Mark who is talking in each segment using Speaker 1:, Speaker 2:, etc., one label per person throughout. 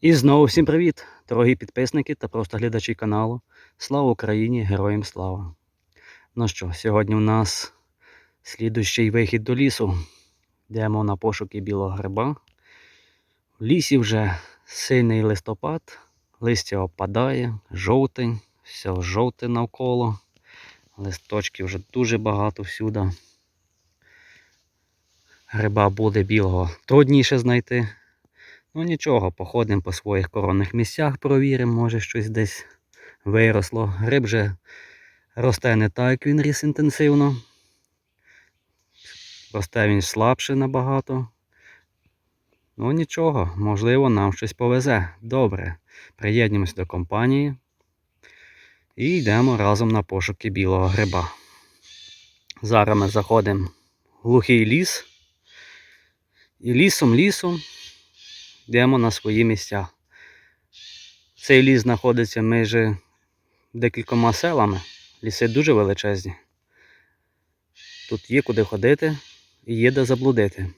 Speaker 1: І знову всім привіт, дорогі підписники та просто глядачі каналу. Слава Україні! Героям слава! Ну що, сьогодні у нас слідущий вихід до лісу. Йдемо на пошуки білого гриба. В лісі вже сильний листопад, листя опадає, жовтень, все жовте навколо. Листочків вже дуже багато всюди. Гриба буде білого трудніше знайти. Ну нічого, походимо по своїх коронних місцях, провіримо, може щось десь виросло. Гриб же росте не так, як він ріс інтенсивно. Росте він слабше набагато. Ну нічого, можливо, нам щось повезе. Добре. Приєднуємося до компанії і йдемо разом на пошуки білого гриба. Зараз ми заходимо в глухий ліс. І лісом, лісом йдемо на свої місця. Цей ліс знаходиться між декількома селами. Ліси дуже величезні. Тут є куди ходити і є де заблудити.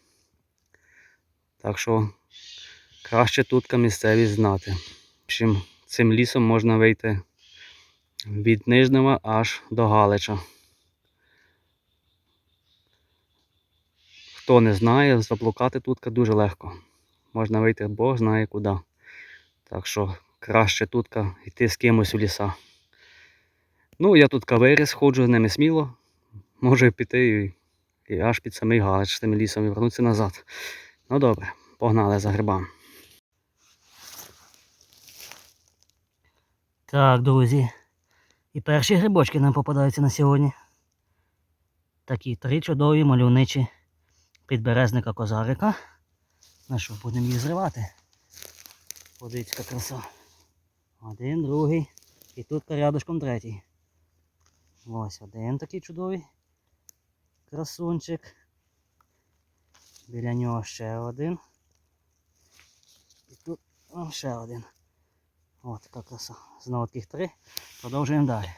Speaker 1: Так що краще тут місцевість знати. Чим цим лісом можна вийти від Нижнева аж до Галича. Хто не знає, заблукати тут дуже легко. Можна вийти Бог знає куди. Так що краще тут йти з кимось у ліса. Ну, я тут виріс, ходжу з ними сміло. Можу піти і, і аж під самий Галич з тим лісом і вернутися назад. Ну добре, погнали за грибами.
Speaker 2: Так, друзі. І перші грибочки нам попадаються на сьогодні. Такі три чудові мальовничі підберезника козарика. На що будемо їх зривати? Подивіться, яка краса. Один, другий. І тут рядышком третій. Ось один такий чудовий красунчик. Біля нього ще один. І тут ще один. От така краса. Знову таких три. Продовжуємо далі.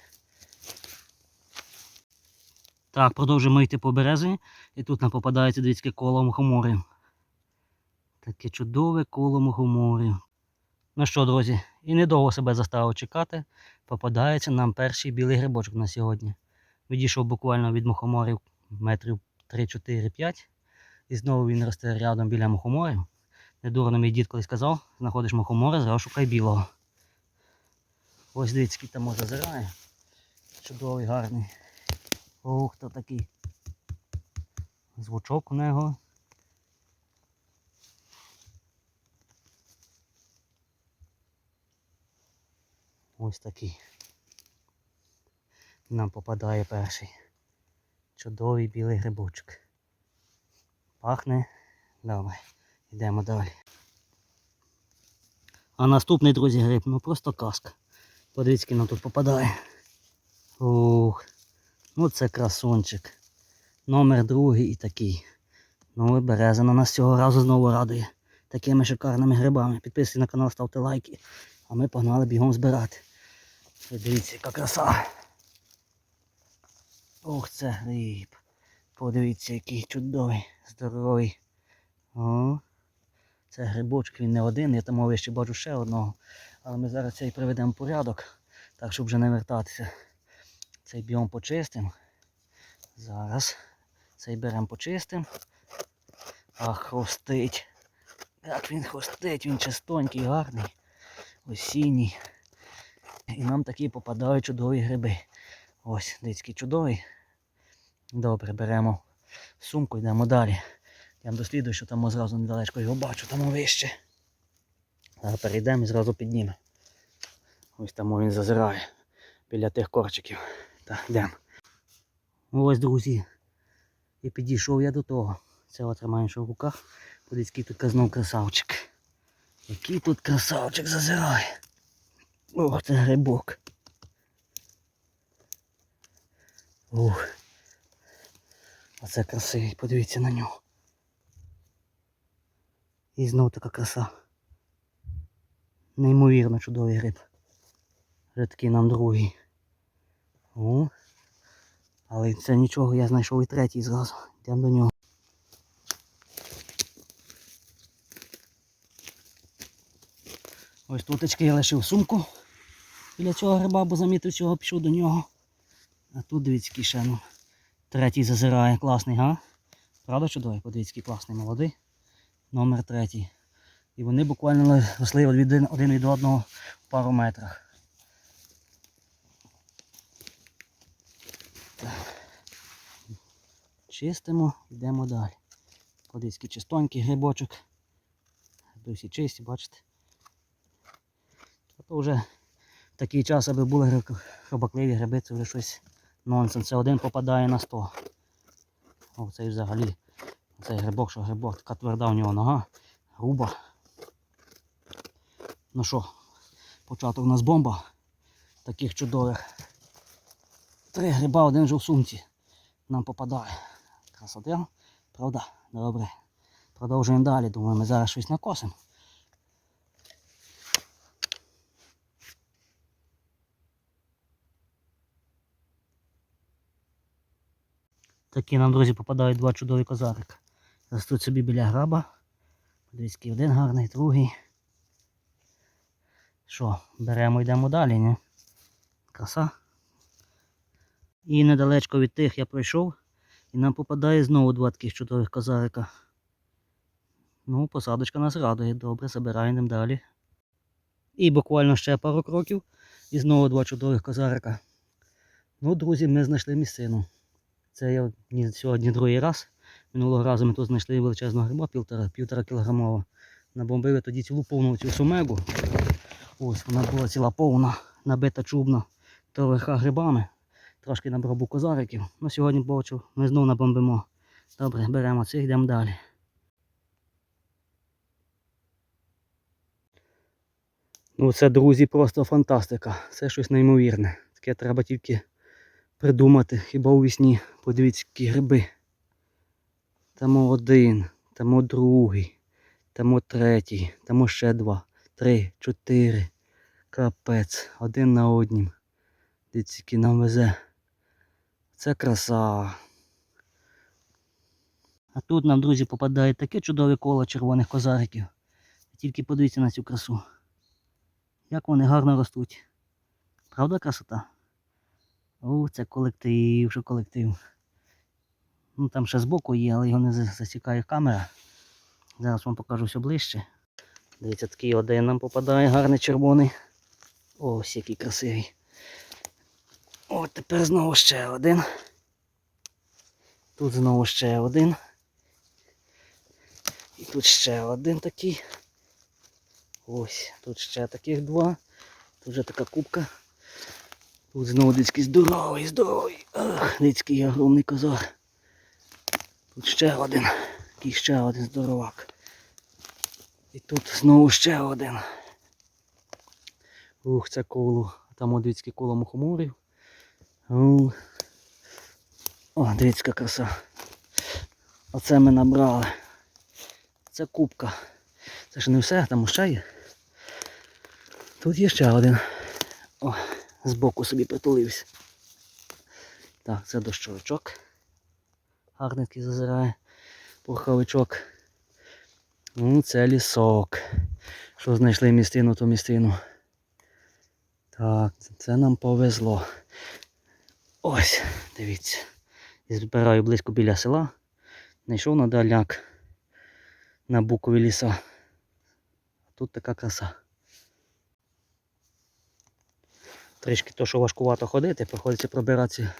Speaker 2: Так, продовжуємо йти по березі. І тут нам попадається дивіться коло мухоморів. Таке чудове коло мухоморів. Ну що, друзі, і недовго себе заставив чекати. Попадається нам перший білий грибочок на сьогодні. Відійшов буквально від мухоморів метрів 3-4-5. І знову він росте рядом біля мухоморів. Недурно мій дід колись казав, знаходиш мухомори, зразу шукай білого. Ось дивіться, який там зазирає. Чудовий, гарний. Ух, то такий. Звучок у нього. Ось такий. Нам попадає перший. Чудовий білий грибочок. Пахне. Давай, йдемо далі. А наступний, друзі, гриб, ну просто казка. Подивіться, нам тут попадає. Ух, ну це красунчик. Номер другий і такий. Ну і березина нас цього разу знову радує. Такими шикарними грибами. Підписуйтесь на канал, ставте лайки. А ми погнали бігом збирати. Дивіться, яка краса. Ох, це гриб. Подивіться, який чудовий, здоровий. О, це грибочок, він не один, я там вище бачу ще одного. Але ми зараз цей приведемо порядок, так щоб вже не вертатися. Цей біом почистимо. Зараз цей беремо почистимо. Ах, хрустить. Як він хрустить, він чистонький, гарний, осінній. І нам такі попадають чудові гриби. Ось, дицький чудовий. Добре, беремо сумку, йдемо далі. Я дослідую, що там зразу недалечко його бачу, там вище. Зараз перейдемо і зразу піднімемо. Ось там він зазирає біля тих корчиків. Так, йдемо. Ось, друзі. І підійшов я до того. Це тримаю в руках. Подивіться, який тут знов красавчик. Який тут красавчик зазирає. Ох, це грибок. Ух. Оце красивий, подивіться на нього. І знов така краса. Неймовірно чудовий гриб. Такий нам другий. О. Але це нічого, я знайшов і третій зразу. Йдемо до нього. Ось тутечки я лишив сумку біля цього гриба, бо замітив цього, пішов до нього. А тут дивіться, який ще, ну, третій зазирає, класний, га? Правда чудовий? Подивіться, який класний, молодий. Номер третій. І вони буквально росли один, від одного в пару метрах. Чистимо, йдемо далі. Подивіться, чистонький грибочок. Всі чисті, бачите. А то вже такий час, аби були хробакливі гриби, це вже щось нонсенс. Це один попадає на 100. О, взагалі. Цей грибок, що грибок, така тверда у нього нога, груба. Ну що, початок у нас бомба. Таких чудових. Три гриба, один вже в сумці. Нам попадає. Красота, правда? Добре. Продовжуємо далі. Думаю, ми зараз щось накосимо. Такі нам, друзі, попадають два чудові козарика. Ростуть собі біля граба. Подивіться, один гарний, другий. Що, беремо йдемо далі, ні? Краса. І недалечко від тих я пройшов. І нам попадає знову два таких чудових козарика. Ну, посадочка нас радує. Добре, забираємо далі. І буквально ще пару кроків. І знову два чудових козарика. Ну, друзі, ми знайшли місцину. Це я ні- сьогодні другий раз. Минулого разу ми тут знайшли величезного гриба, півтора, півтора кілограмова. Набомбили тоді цілу повну цю сумегу. Ось вона була ціла повна, набита чубна та верха грибами. Трошки набрав козариків. Ну сьогодні бачу, ми знову набомбимо. Добре, беремо цих, йдемо далі. Ну це, друзі, просто фантастика. Це щось неймовірне. Таке треба тільки придумати. Хіба у вісні. Подивіться, які гриби. Там один, там другий, там третій, там ще два, три, чотири. Капець, один на однім. Дивіться, який нам везе. Це краса. А тут нам, друзі, попадає таке чудове коло червоних козариків. Тільки подивіться на цю красу. Як вони гарно ростуть. Правда красота? О, це колектив, що колектив. Ну там ще збоку є, але його не засікає камера. Зараз вам покажу все ближче. Дивіться, такий один нам попадає, гарний червоний. Ось який красивий. О, тепер знову ще один. Тут знову ще один. І тут ще один такий. Ось, тут ще таких два. Тут вже така кубка. Тут знову дицький здоровий, здоровий. Ах, дицький огромний козар. Тут ще один. І ще один здоровак. І тут знову ще один. Ух, це коло. Там одицьке коло мухоморів. Ух. О, дивіться, краса. Оце ми набрали. Це кубка. Це ж не все, там ще є. Тут є ще один. О, збоку собі притулився. Так, це дощовичок. Гарний такий зазирає. Пуховичок. Ну, це лісок. Що знайшли містину, то містину. Так, це нам повезло. Ось, дивіться. Збираю близько біля села. Знайшов на daляк на букові ліса. Тут така краса. Трішки то, що важкувато ходити, приходиться пробиратися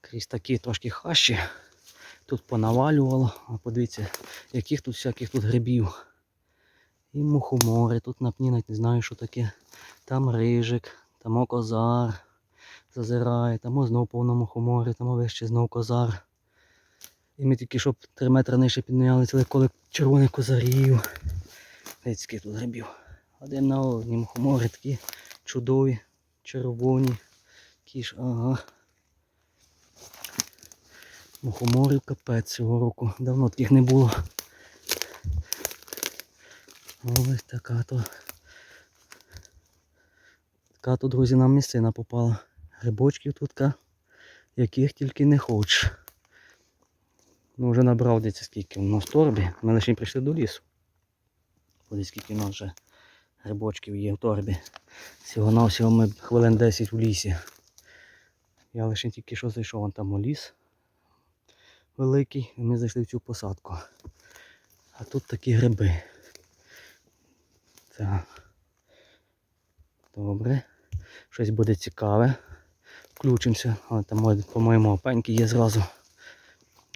Speaker 2: крізь такі трошки хащі. Тут понавалювало, а подивіться, яких тут всяких тут грибів. І мухомори, тут на пні навіть не знаю, що таке. Там рижик, там козар зазирає, там знов повно мухомори, там вище знов козар. І ми тільки щоб 3 метри нижче підняли ціле коло червоних козарів. Скільки тут грибів. Один на одній мухомори такі чудові, червоні. Ж, ага. Мухоморів капець цього року. Давно таких не було. Ось така то. Така то, друзі, нам місцина попала. Грибочків тут, яких тільки не хочеш. Ну, вже набрав десь скільки у нас в торбі. Ми лише прийшли до лісу. Подивіться, скільки у нас вже грибочків є в торбі. Всього-навсього ми хвилин 10 у лісі. Я лише тільки що зайшов вон там у ліс великий, і ми зайшли в цю посадку. А тут такі гриби. Так. Добре. Щось буде цікаве. Включимося. Але там, по-моєму, опеньки є зразу.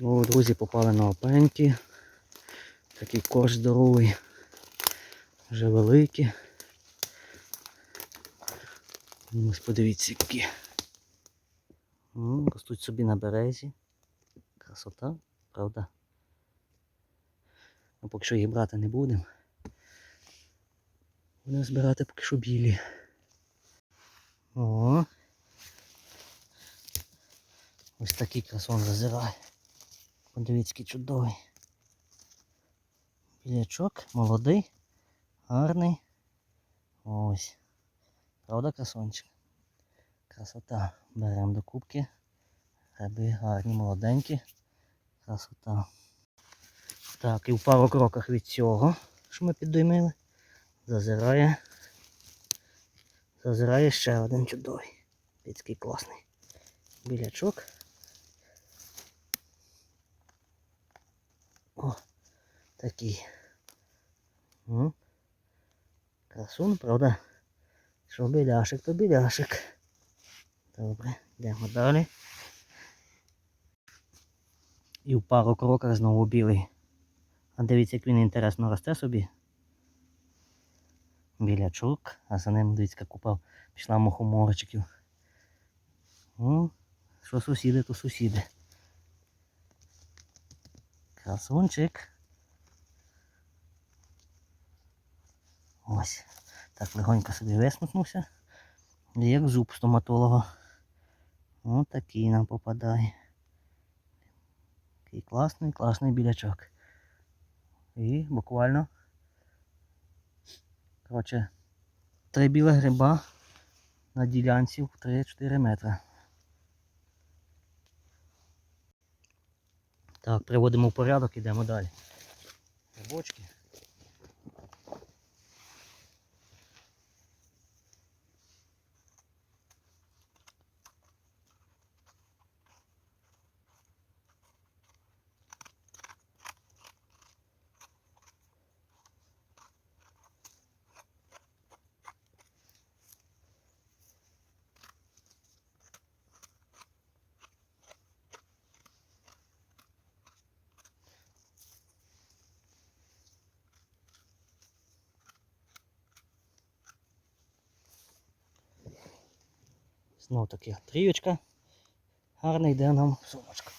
Speaker 2: О, друзі, попали на опеньки. Такий корж здоровий. Вже великий. Ось подивіться які. Ростуть собі на березі. Красота, правда? Ну, поки що їх брати не будемо. Будемо збирати поки що білі. О. Ось такий красон зазирає. Подивіться, який чудовий. Білячок, молодий, гарний. Ось. Правда, красончик? Красота. Беремо до кубки. Гриби гарні, молоденькі. Красота. Так, і в пару кроках від цього, що ми піддоймили, зазирає. Зазирає ще один чудовий. Піцький класний. Білячок. О, такий. Красун, правда? Що біляшик, то біляшик. Добре, йдемо далі. І в пару кроках знову білий. А дивіться, як він інтересно росте собі. Білячок, а за ним дивіться, купа пішла мухоморчиків. Ну, що сусіди, то сусіди. Красунчик. Ось. Так легонько собі висмикнувся. Як зуб стоматолога. Ось такий нам попадає. Такий класний, класний білячок. І буквально. Коротше, три білих гриба на ділянці в 3-4 метри. Так, приводимо в порядок, ідемо далі. Грибочки. Знов таки трівочка. Гарний йде нам сумочка.